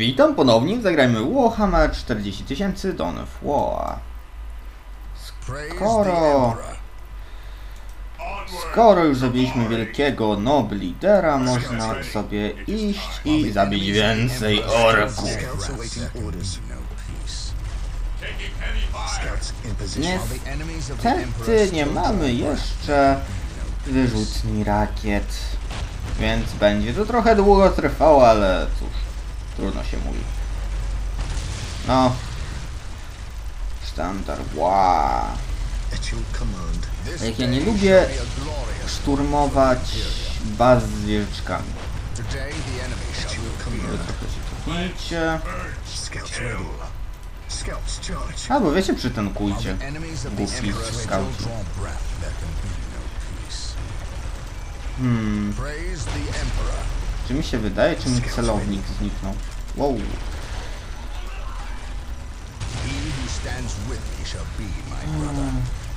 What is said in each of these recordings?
Witam ponownie, zagrajmy Warhammer 40 tysięcy Dawn of War. Skoro, skoro już zabiliśmy wielkiego nob lidera, można sobie iść i zabić więcej orków. Niestety nie mamy jeszcze wyrzutni rakiet, więc będzie to trochę długo trwało, ale cóż, trudno się mówi. No, standard, wow. Jak ja nie lubię szturmować baz z się cofnijcie. Albo wiecie, przytankujcie. Głupi skauci. Hmm, czy mi się wydaje, czy mi celownik zniknął? Wow.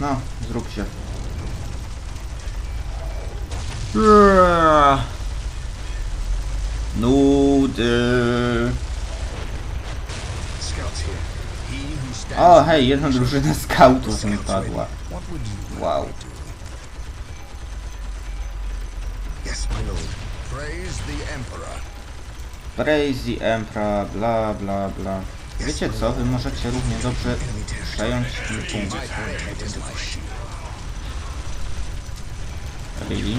No, zrób się. Nudy. O, hej, jedna drużyna skautów mi padła. Wow. Praise the Emperor, bla bla bla. Wiecie co, wy możecie równie dobrze przejąć ten punkt. Really?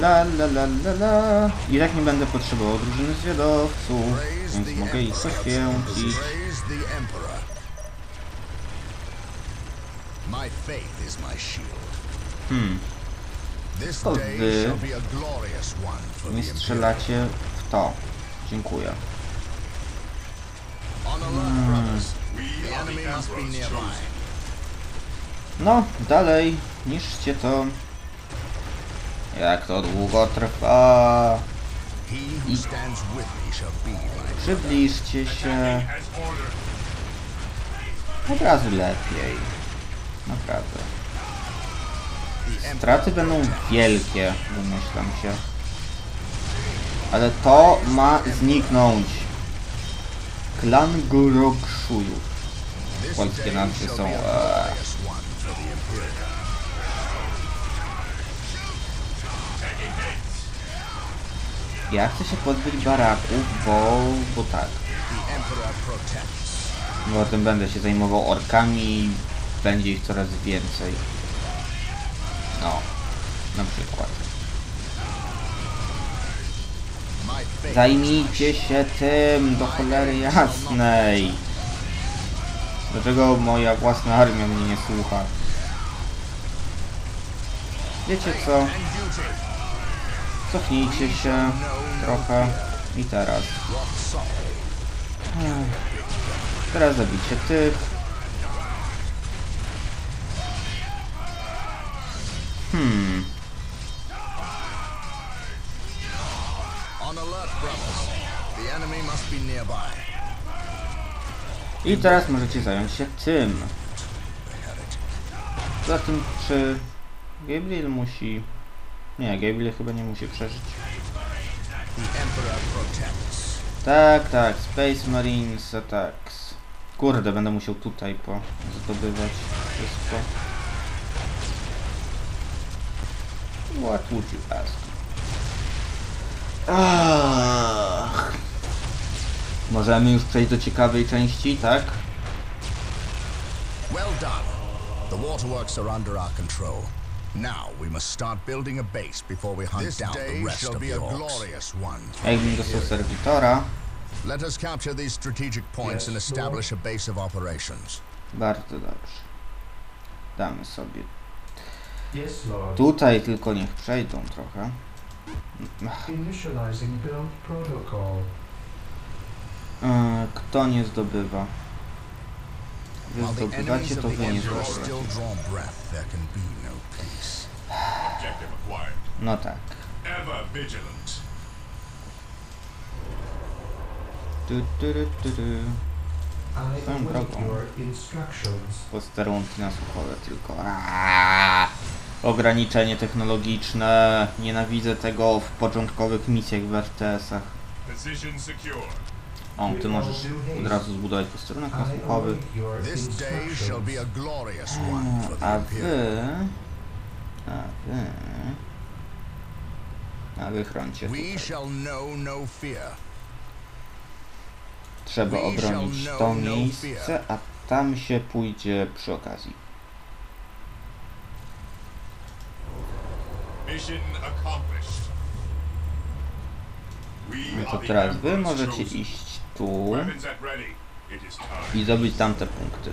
La la la la la. I tak nie będę potrzebował drużyny zwiadowców, więc mogę ich poświęcić. My faith is my shield. Hmm, This To day wy shall be a glorious one for nie the strzelacie w to. Dziękuję. The nearby. No, dalej, niszcie to. Jak to długo trwa? My Przybliżcie się. Od razu lepiej. Naprawdę. Straty będą wielkie, domyślam się. Ale to ma zniknąć. Klan Gorokszujów. This Polskie nazwy są... be Ja chcę się pozbyć baraków, bo... bo tak. Bo tym będę się zajmował orkami będzie ich coraz więcej. No, na przykład. Zajmijcie się tym do cholery jasnej. Dlaczego moja własna armia mnie nie słucha? Wiecie co? Cofnijcie się trochę i teraz. Teraz zabicie tych. Hmm. I teraz możecie zająć się tym. Poza tym, czy Gabriel musi... Nie, Gabriel chyba nie musi przeżyć. Tak, tak, Space Marines Attacks. Kurde, będę musiał tutaj po zdobywać wszystko. What would you ask? Ach. Możemy już przejść do ciekawej części, tak? Well done. The waterworks are under our control. Now we must start building a base before we hunt This down the rest shall of be the a orcs. glorious one. Jakbym dostał serwitora, Let us capture these strategic points and establish a base of operations. bardzo dobrze. Damy sobie Yes, Lord. tutaj, tylko niech przejdą trochę. Ach, Initializing build protocol. e, Kto nie zdobywa? Wy zdobywacie, to wy nie zdobywacie. No peace. Objective acquired. Tak. Ever vigilant. Tu, tu, tu, tu, Swoją drogą. Posterunki nasłuchowe tylko. Aaaa! Ograniczenie technologiczne. Nienawidzę tego w początkowych misjach w RTS-ach. Position secure. O, ty możesz od razu zbudować posterunek shall be a Imperium. wy... A wy... A wy chroncie tutaj. no. Trzeba obronić to no miejsce, a tam się pójdzie przy okazji. Mission accomplished. We No to teraz wy możecie iść tu i zdobyć tamte punkty.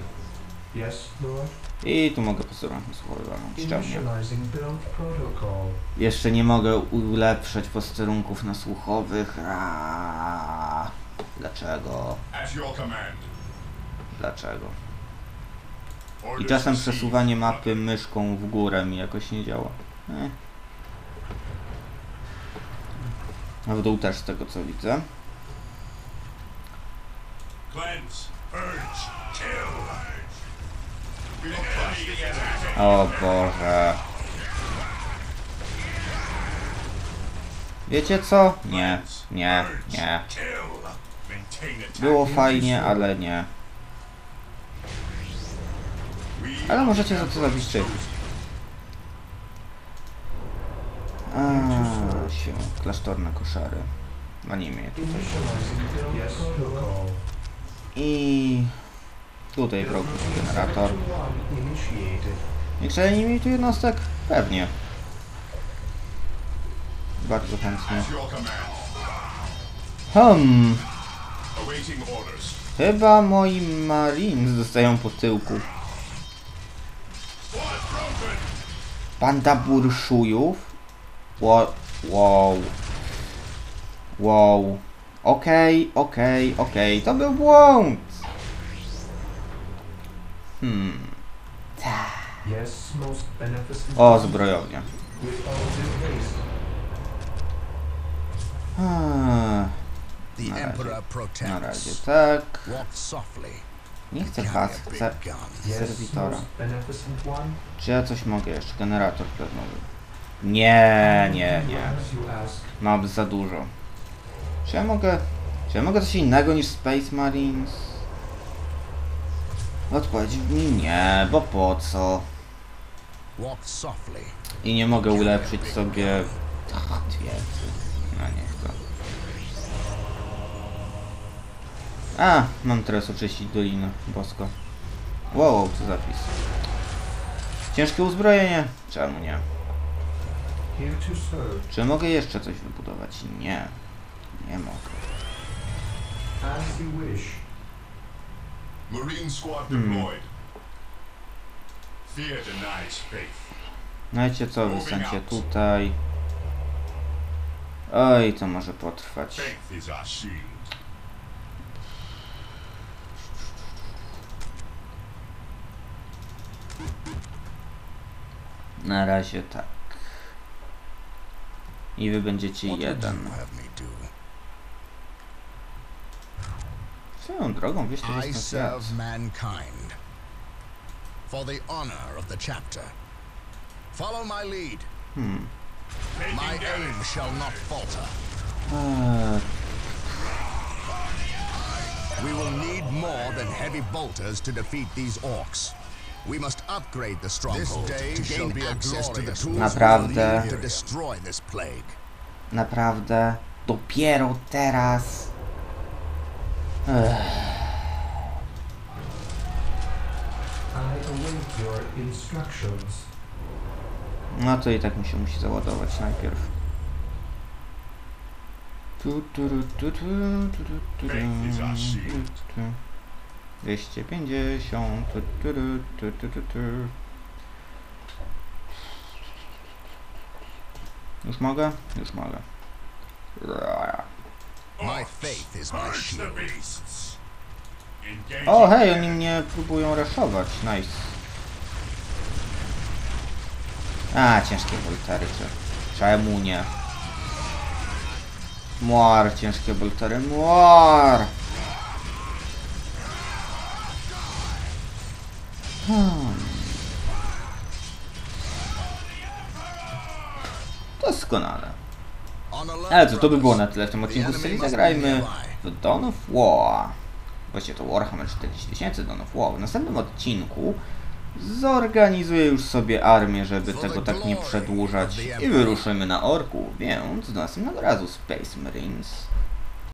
Yes, Lord. I tu mogę build protocol. Jeszcze nie mogę ulepszać posterunków nasłuchowych. Aaaa. Dlaczego? Dlaczego? I czasem przesuwanie mapy myszką w górę mi jakoś nie działa. Eh. A w dół też z tego co widzę. Cleanse. Purge. Kill. O Boże. Wiecie co? Nie, nie, nie. Było fajnie, ale nie. Ale możecie za to zabić czy. A, się. Klasztorne koszary. Na nim je tutaj. I tutaj wrogi generator. Nie mieć tu jednostek? Pewnie. Bardzo chętnie. Hmm. Chyba moi Marines dostają po tyłku. Banda burszujów? Wo- Wow. Wow. Okej, okej, okej. To był błąd. Hmm. O, zbrojownia. The Na razie. Na razie tak. Nie chcę big chcę serwitora. Czy ja coś mogę jeszcze? Generator plazmowy. Nie, nie, nie. Mam za dużo. Czy ja mogę... Czy ja mogę coś innego niż Space Marines? Odpowiedź brzmi nie, bo po co? I nie mogę ulepszyć sobie... Ach, twierdzy. No niech to. A, mam teraz oczyścić dolinę. Bosko. Wow, co zapis. Ciężkie uzbrojenie? Czemu nie? Here to serve. Czy mogę jeszcze coś wybudować? Nie. Nie mogę. Marine squad Hmm. deployed. Fear denies faith. No co, wystańcie tutaj. Oj, to może potrwać. Faith is our shield. Na razie tak. I wy będziecie jeden. Swoją drogą, wiesz, to I jest na świat. serve mankind. For the honor of the chapter. Follow my lead. Hmm. My Taking aim shall not falter. Eee, We will need more than heavy bolters to defeat these orcs. We must upgrade the stronghold This day to shall gain be a access to the glorious tools Naprawdę. we will need to destroy this plague. naprawdę. Dopiero teraz. No to i tak mi się musi załadować najpierw. Tu, tu, tu, tu, tu, tu, tu, tu, tu. 250. Tu, tu, tu, tu, tu, tu. Już mogę? Już mogę. My faith is my shield. O, hej, oni mnie próbują raszować. Nice. A, ciężkie boltery, czy... Czemu nie? Muar, ciężkie boltery, muar! Hmm. Doskonale. Ale co, to by było na tyle w tym odcinku serii. Zagrajmy w Dawn of War. Właściwie to Warhammer 40 tysięcy Dawn of War. W następnym odcinku zorganizuję już sobie armię, żeby tego tak nie przedłużać i wyruszymy na orku, więc do następnego razu Space Marines.